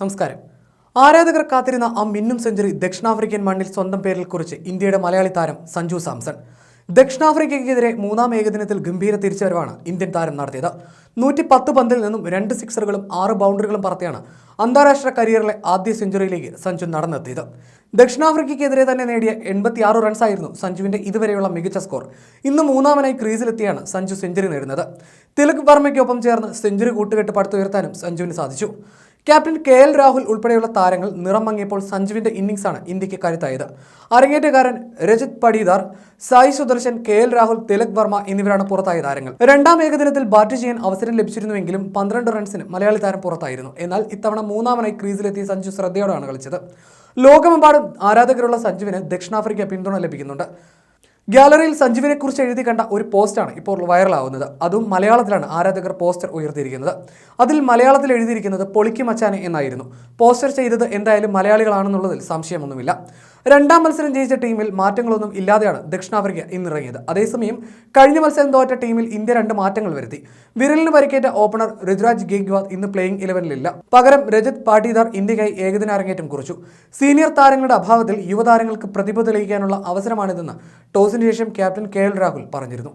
നമസ്കാരം. ആരാധകർ കാത്തിരുന്ന ആ മിന്നും സെഞ്ചുറി ദക്ഷിണാഫ്രിക്കൻ മണ്ണിൽ സ്വന്തം പേരിൽ കുറിച്ച് ഇന്ത്യയുടെ മലയാളി താരം സഞ്ജു സാംസൺ. ദക്ഷിണാഫ്രിക്കയ്ക്കെതിരെ മൂന്നാം ഏകദിനത്തിൽ ഗംഭീര തിരിച്ചുവരവാണ് ഇന്ത്യൻ താരം നടത്തിയത്. നൂറ്റി പത്ത് പന്തിൽ നിന്നും രണ്ട് സിക്സറുകളും ആറ് ബൗണ്ടറികളും പറത്തിയാണ് അന്താരാഷ്ട്ര കരിയറിലെ ആദ്യ സെഞ്ചുറിയിലേക്ക് സഞ്ജു നടന്നെത്തിയത്. ദക്ഷിണാഫ്രിക്കയ്ക്കെതിരെ തന്നെ നേടിയ എൺപത്തിയാറ് റൺസായിരുന്നു സഞ്ജുവിന്റെ ഇതുവരെയുള്ള മികച്ച സ്കോർ. ഇന്ന് മൂന്നാമനായി ക്രീസിലെത്തിയാണ് സഞ്ജു സെഞ്ചുറി നേടുന്നത്. തിലക് വർമ്മയ്ക്കൊപ്പം ചേർന്ന് സെഞ്ചുറി കൂട്ടുകെട്ട് പടുത്തുയർത്താനും സഞ്ജുവിന് സാധിച്ചു. ക്യാപ്റ്റൻ കെ എൽ രാഹുൽ ഉൾപ്പെടെയുള്ള താരങ്ങൾ നിറം മങ്ങിയപ്പോൾ സഞ്ജുവിന്റെ ഇന്നിംഗ്സാണ് ഇന്ത്യയ്ക്ക് കരുത്തായത്. അരങ്ങേറ്റക്കാരൻ രജിത് പടീദാർ സായി സുദർശൻ കെ എൽ രാഹുൽ തിലക് വർമ്മ എന്നിവരാണ് പുറത്തായ താരങ്ങൾ. രണ്ടാം ഏകദിനത്തിൽ ബാറ്റ് ചെയ്യാൻ അവസരം ലഭിച്ചിരുന്നുവെങ്കിലും പന്ത്രണ്ട് റൺസിന് മലയാളി താരം പുറത്തായിരുന്നു. എന്നാൽ ഇത്തവണ മൂന്നാമനായി ക്രീസിലെത്തിയ സഞ്ജു ശ്രദ്ധയോടെയാണ് കളിച്ചത്. ലോകമെമ്പാടും ആരാധകരുള്ള സഞ്ജുവിന് ദക്ഷിണാഫ്രിക്ക പിന്തുണ ലഭിക്കുന്നുണ്ട്. ഗ്യാലറിയിൽ സഞ്ജുവിനെ കുറിച്ച് എഴുതി കണ്ട ഒരു പോസ്റ്റാണ് ഇപ്പോൾ വൈറലാവുന്നത്. അതും മലയാളത്തിലാണ് ആരാധകർ പോസ്റ്റർ ഉയർത്തിയിരിക്കുന്നത്. അതിൽ മലയാളത്തിൽ എഴുതിയിരിക്കുന്നത് പൊളിക്ക് മച്ചാനെ എന്നായിരുന്നു. പോസ്റ്റർ ചെയ്തത് എന്തായാലും മലയാളികളാണെന്നുള്ളതിൽ സംശയമൊന്നുമില്ല. രണ്ടാം മത്സരം ജയിച്ച ടീമിൽ മാറ്റങ്ങളൊന്നും ഇല്ലാതെയാണ് ദക്ഷിണാഫ്രിക്ക ഇന്നിറങ്ങിയത്. അതേസമയം കഴിഞ്ഞ മത്സരം തോറ്റ ടീമിൽ ഇന്ത്യ രണ്ട് മാറ്റങ്ങൾ വരുത്തി. വിരലിന് പരിക്കേറ്റ ഓപ്പണർ ഋതുരാജ് ഗേഗ്വാദ് ഇന്ന് പ്ലേയിങ് ഇലവനിലില്ല പകരം രജത് പാട്ടീദാർ ഇന്ത്യക്കായി ഏകദിന അരങ്ങേറ്റം കുറിച്ചു. സീനിയർ താരങ്ങളുടെ അഭാവത്തിൽ യുവതാരങ്ങൾക്ക് പ്രതിഭ തെളിയിക്കാനുള്ള അവസരമാണിതെന്ന് ടോസിന് ശേഷം ക്യാപ്റ്റൻ കെ എൽ രാഹുൽ പറഞ്ഞിരുന്നു